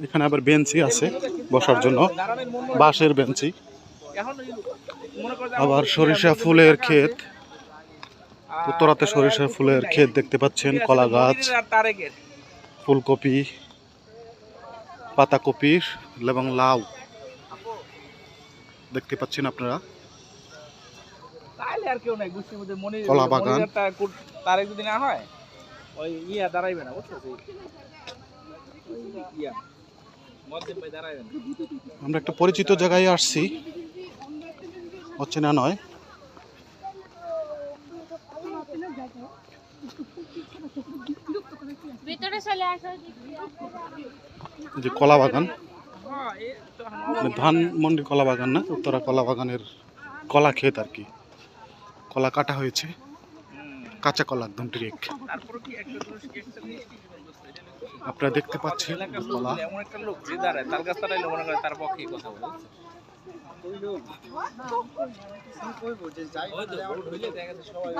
এখানে আবার বেঞ্চি আছে বসার জন্য। বাঁশের বেঞ্চি আবার সরিষা ফুলের ক্ষেত উত্তরাতে সরিষা ফুলের ক্ষেত দেখতে পাচ্ছেন কলা গাছ। ফুলকপি পাতাকপি এবং লাউ দেখতে পাচ্ছেন আপনারা কলা বাগান। মনিরের তা- যদি না হয় ওই ইয়া দাঁড়াইবে না বুঝছ? ইয়া। আমরা একটা পরিচিত জায়গায় আসছি। অচেনা নয়। যে কলা বাগান। মানে ধান মন্ডি কলা বাগান না উত্তরা কলা বাগানের কলা ক্ষেত আর কি। কলা কাটা হয়েছে। কাঁচা কলার একদম ডিরেক্ট? আপনারা দেখতে পাচ্ছেন এলাকার লোক কলা। এমন একটা লোক যে দাঁড়ায় তার কাছ তারাইলে মনে করে তার পক্ষে কথা বলে হইলে দেখা যাচ্ছে সবাই